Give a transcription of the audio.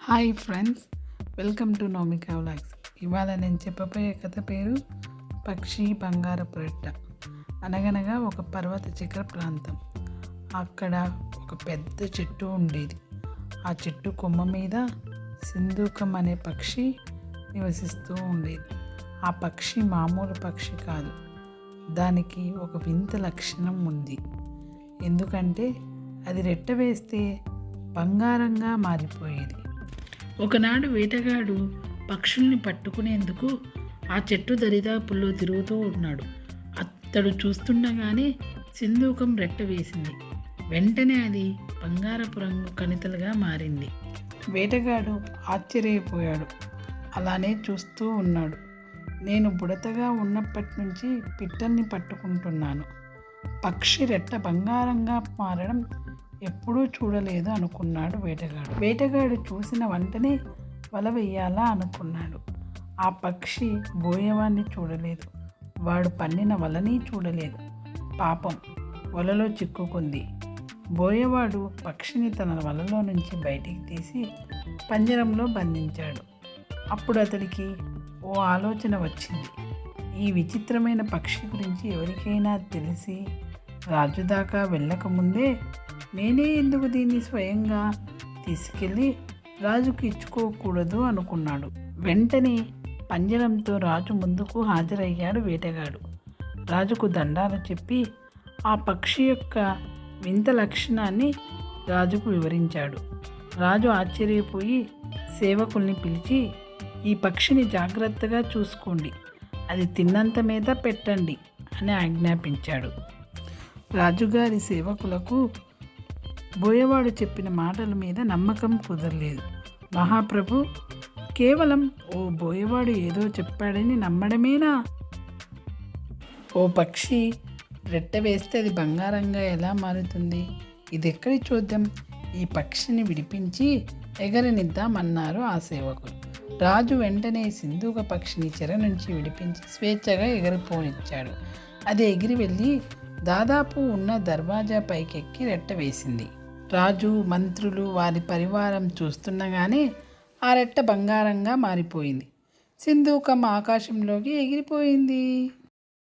Hi friends welcome to Nomika vlogs ఇవాళ నేను చెప్పబోయే కథ పేరు పక్షి బంగారపు రెట్ట అనగనగా ఒక పర్వత శిఖర ప్రాంతం. అక్కడ ఒక పెద్ద చెట్టు ఉండేది. ఆ చెట్టు కొమ్మ మీద సింధూకం అనే పక్షి నివసిస్తూ ఉండేది. ఆ పక్షి మామూలు పక్షి కాదు. దానికి ఒక వింత లక్షణం ఉంది. ఎందుకంటే అది రెట్ట వేస్తే బంగారంగా మారిపోయేది. ఒకనాడు వేటగాడు పక్షుల్ని పట్టుకునేందుకు ఆ చెట్టు దరిదాపుల్లో తిరుగుతూ ఉన్నాడు. అతడు చూస్తుండగానే సింధూకం రెట్ట వేసింది. వెంటనే అది బంగారపు రంగు కణితలుగా మారింది. వేటగాడు ఆశ్చర్యపోయాడు. అలానే చూస్తూ ఉన్నాడు. నేను బుడతగా ఉన్నప్పటి నుంచి పిట్టల్ని పట్టుకుంటున్నాను. పక్షి రెట్ట బంగారంగా మారడం ఎప్పుడూ చూడలేదు అనుకున్నాడు వేటగాడు. వేటగాడు చూసిన వెంటనే వల వెయ్యాలా అనుకున్నాడు. ఆ పక్షి బోయవాన్ని చూడలేదు. వాడు పన్నిన వలని చూడలేదు. పాపం వలలో చిక్కుకుంది. బోయేవాడు పక్షిని తన వలలో నుంచి బయటికి తీసి పంజరంలో బంధించాడు. అప్పుడు అతడికి ఓ ఆలోచన వచ్చింది. ఈ విచిత్రమైన పక్షి గురించి ఎవరికైనా తెలిసి రాజు దాకా వెళ్ళకముందే నేనే ఎందుకు దీన్ని స్వయంగా తీసుకెళ్ళి రాజుకి ఇచ్చుకోకూడదు అనుకున్నాడు. వెంటనే పంజరంతో రాజు ముందుకు హాజరయ్యాడు వేటగాడు. రాజుకు దండాలు చెప్పి ఆ పక్షి యొక్క వింత లక్షణాన్ని రాజుకు వివరించాడు. రాజు ఆశ్చర్యపోయి సేవకుల్ని పిలిచి ఈ పక్షిని జాగ్రత్తగా చూసుకోండి. అది తిన్నంత మీద పెట్టండి అని ఆజ్ఞాపించాడు. రాజుగారి సేవకులకు బోయవాడు చెప్పిన మాటల మీద నమ్మకం కుదరలేదు. మహాప్రభు కేవలం ఓ బోయవాడు ఏదో చెప్పాడని నమ్మడమేనా? ఓ పక్షి రెట్ట వేస్తే అది బంగారంగా ఎలా మారుతుంది? ఇది ఎక్కడి చూద్దాం ఈ పక్షిని విడిపించి ఎగరనిద్దామన్నారు ఆ సేవకులు. రాజు వెంటనే సింధూక పక్షిని చెర నుంచి విడిపించి స్వేచ్ఛగా ఎగిరిపోనిచ్చాడు. అది ఎగిరి వెళ్ళి దాదాపు ఉన్న దర్వాజా పైకెక్కి రెట్ట వేసింది. రాజు మంత్రులు వారి పరివారం చూస్తుండగానే ఆ రెట్ట బంగారంగా మారిపోయింది. సింధూకం ఆకాశంలోకి ఎగిరిపోయింది.